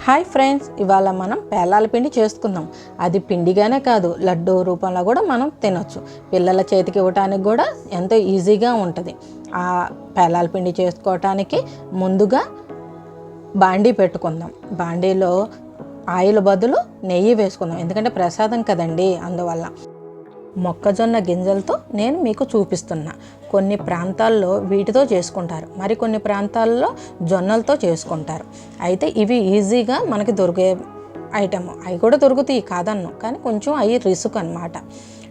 Hi friends ఇవాళ మనం పేలాల పిండి చేసుకుందాం. అది పిండిగానే కాదు లడ్డు రూపంలో కూడా మనం తినొచ్చు. పిల్లల చేతికి ఇవ్వటానికి కూడా ఎంతో ఈజీగా ఉంటుంది. ఆ పేలాల పిండి చేసుకోవటానికి ముందుగా బాండీ పెట్టుకుందాం. బాండీలో ఆయిల్ బదులు నెయ్యి వేసుకుందాం. ఎందుకంటే ప్రసాదం కదండి అందువల్ల. మొక్కజొన్న గింజలతో నేను మీకు చూపిస్తున్నా. కొన్ని ప్రాంతాల్లో వీటితో చేసుకుంటారు. మరి కొన్ని ప్రాంతాల్లో జొన్నలతో చేసుకుంటారు. అయితే ఇవి ఈజీగా మనకి దొరికే ఐటమ్. అవి కూడా దొరుకుతాయి కాదన్ను. కానీ కొంచెం అవి రిసుక్ అనమాట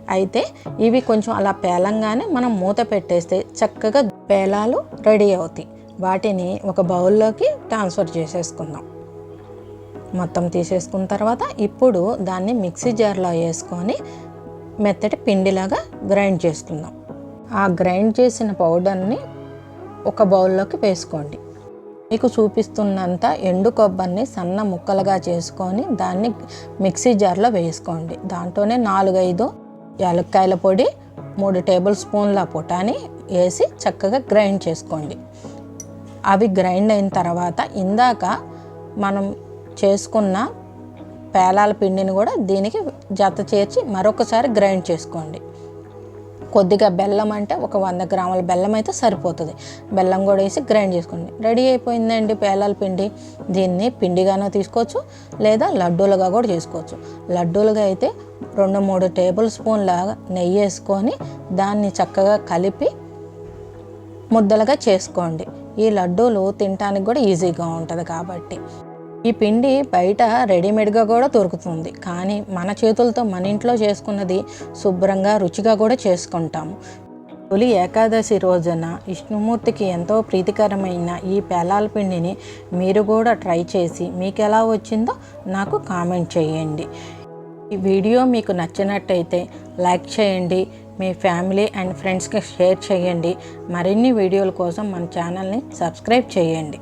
అయితే ఇవి కొంచెం అలా పేలంగానే మనం మూత పెట్టేస్తే చక్కగా పేలాలు రెడీ అవుతాయి. వాటిని ఒక బౌల్లోకి ట్రాన్స్ఫర్ చేసేసుకుందాం. మొత్తం తీసేసుకున్న తర్వాత ఇప్పుడు దాన్ని మిక్సీ జార్లో వేసుకొని మెత్తటి పిండిలాగా గ్రైండ్ చేసుకుందాం. ఆ గ్రైండ్ చేసిన పౌడర్ని ఒక బౌల్లోకి వేసుకోండి. మీకు చూపిస్తున్నంత ఎండు కొబ్బరిని సన్న ముక్కలుగా చేసుకొని దాన్ని మిక్సీ జార్లో వేసుకోండి. దాంట్లోనే నాలుగైదు యాలక్కాయల పొడి మూడు టేబుల్ స్పూన్ల పొటాని వేసి చక్కగా గ్రైండ్ చేసుకోండి. అవి గ్రైండ్ అయిన తర్వాత ఇందాక మనం చేసుకున్న పేలాల పిండిని కూడా దీనికి జత చేర్చి మరొకసారి గ్రైండ్ చేసుకోండి. కొద్దిగా బెల్లం అంటే ఒక వంద గ్రాముల బెల్లం అయితే సరిపోతుంది. బెల్లం కూడా వేసి గ్రైండ్ చేసుకోండి. రెడీ అయిపోయిందండి పేలాల పిండి. దీన్ని పిండిగానో తీసుకోవచ్చు లేదా లడ్డూలుగా కూడా చేసుకోవచ్చు. లడ్డూలుగా అయితే రెండు మూడు టేబుల్ స్పూన్ల నెయ్యి వేసుకొని దాన్ని చక్కగా కలిపి ముద్దలుగా చేసుకోండి. ఈ లడ్డూలు తినటానికి కూడా ఈజీగా ఉంటుంది కాబట్టి. ఈ పిండి బయట రెడీమేడ్గా కూడా దొరుకుతుంది. కానీ మన చేతులతో మన ఇంట్లో చేసుకున్నది శుభ్రంగా రుచిగా కూడా చేసుకుంటాము తొలి ఏకాదశి రోజున విష్ణుమూర్తికి ఎంతో ప్రీతికరమైన ఈ పేలాల పిండిని మీరు కూడా ట్రై చేసి మీకు ఎలా వచ్చిందో నాకు కామెంట్ చేయండి. ఈ వీడియో మీకు నచ్చినట్టయితే లైక్ చేయండి మీ ఫ్యామిలీ అండ్ ఫ్రెండ్స్కి షేర్ చేయండి. మరిన్ని వీడియోల కోసం మన ఛానల్ని సబ్స్క్రైబ్ చేయండి.